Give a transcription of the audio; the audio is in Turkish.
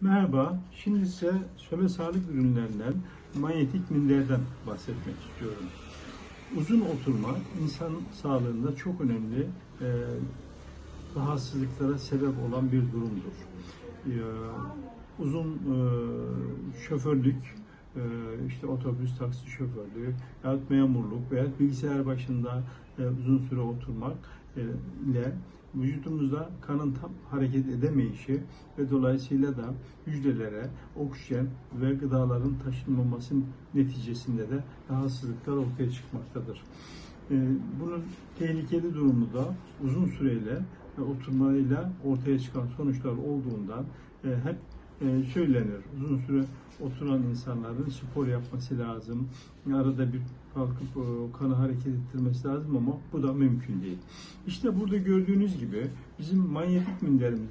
Merhaba, şimdi size söbe sağlık ürünlerinden manyetik minderden bahsetmek istiyorum. Uzun oturma insan sağlığında çok önemli e, rahatsızlıklara sebep olan bir durumdur. E, uzun e, şoförlük, işte otobüs, taksi şoförlüğü, yahut memurluk veya bilgisayar başında e, uzun süre oturmak e, ile vücudumuzda kanın tam hareket edemeyişi ve dolayısıyla da hücrelere oksijen ve gıdaların taşınmaması neticesinde de rahatsızlıklar ortaya çıkmaktadır. E, Bunun tehlikeli durumu da uzun süreyle oturmayla ortaya çıkan sonuçlar olduğundan hep e, söylenir. Uzun süre oturan insanların spor yapması lazım. Arada bir kalkıp e, kanı hareket ettirmesi lazım ama bu da mümkün değil. İşte burada gördüğünüz gibi bizim manyetik minderimizde